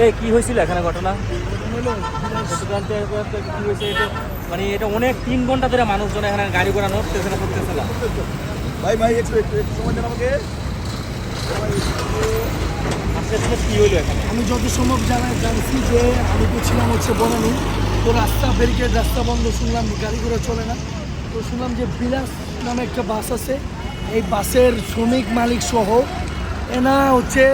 এই কি হয়েছিল এখানে ঘটনা? কি হয়েছে মানে এটা অনেক তিন ঘণ্টা ধরে মানুষজন এখানে গাড়ি ঘোড়া নড়তেছে না করতেছে না। ভাই ভাই একটু একটু সময় দেন আমাকে। এখানে? আমি যত সম্ভব জানা জানছি যে আমি তো ছিলাম হচ্ছে বনানি। তো রাস্তা ব্যারিকেড রাস্তা বন্ধ শুনলাম গাড়ি ঘোড়া চলে না। তো শুনলাম যে বিলাস নামে একটা বাস আছে। এই বাসের শ্রমিক মালিক সহ এনা হচ্ছে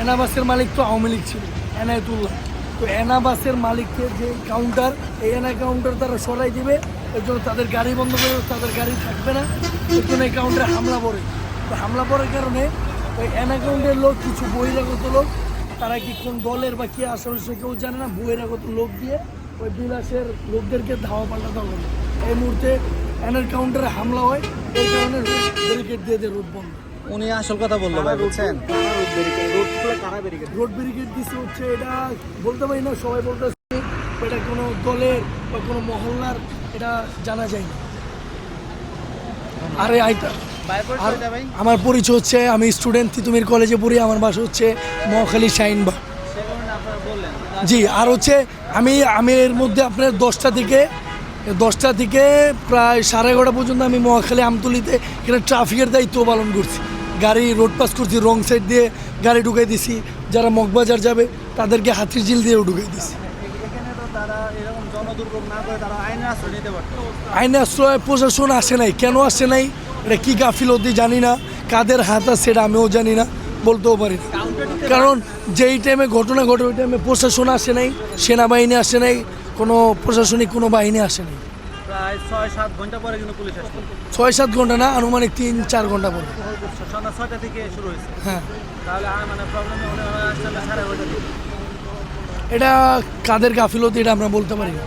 এনা বাসের মালিক তো আওয়ামী লীগ ছিল। এনায়তুল্লাহ তো এনা বাসের মালিককে যে কাউন্টার এই এনা কাউন্টার তারা সরাই দিবে, এর জন্য তাদের গাড়ি বন্ধ করে তাদের গাড়ি থাকবে না, এর জন্য এই কাউন্টারে হামলা পড়ে। তো হামলা পড়ার কারণে ওই অ্যানাকাউন্টের লোক, কিছু বহিরাগত লোক, তারা কি কোন দলের বা কি আসলে সে কেউ জানে না, বহিরাগত লোক দিয়ে ওই বিলাসের লোকদেরকে ধাওয়া পাল্টা দেওয়া হলো এই মুহূর্তে অ্যানার কাউন্টারে হামলা হয়, এই কারণে ব্যারিকেড দিয়ে দিয়ে রোড বন্ধ। উনি আসল কথা বলল ভাই বুঝছেন? রোড ব্যারিকেড দিচ্ছে হচ্ছে এটা বলতে পারি না সবাই বলতে এটা কোনো দলের বা কোনো মহল্লার এটা জানা যায় না আরে আর আমার পরিচয় হচ্ছে আমি স্টুডেন্ট তিতুমির কলেজে পড়ি আমার বাসা হচ্ছে মহাখালী শাইনবাগ জি আর হচ্ছে আমি আমি এর মধ্যে আপনার দশটা থেকে দশটা থেকে প্রায় সাড়ে এগারোটা পর্যন্ত আমি মহাখালী আমতলিতে এখানে ট্রাফিকের দায়িত্ব পালন করছি। গাড়ি রোড পাস করছি রং সাইড দিয়ে গাড়ি ঢুকাই দিছি। যারা মগবাজার যাবে, তাদেরকে হাতির ঝিল দিয়েও ঢুকাই দিছি। আইনে আশ্রয়, প্রশাসন আসে নাই। কেন আসে নাই? এটা কী গাফিলতি জানি না। কাদের হাত আছে সেটা আমিও জানি না। বলতেও পারি না। কারণ যেই টাইমে ঘটনা ঘটে, ওই টাইমে প্রশাসন আসে নাই, সেনাবাহিনী আসে নাই, কোনো প্রশাসনিক কোনো বাহিনী আসে নাই। ছয় সাত ঘণ্টা পরে কিন্তু পুলিশ ছয় সাত ঘণ্টা না আনুমানিক তিন চার ঘণ্টা পরে। সন্ধ্যা ছয়টা থেকে শুরু হয়েছে। হ্যাঁ। তাহলে মানে প্রবলেম আসলে সাড়ে এটা কাদের গাফিলতি এটা আমরা বলতে পারি না।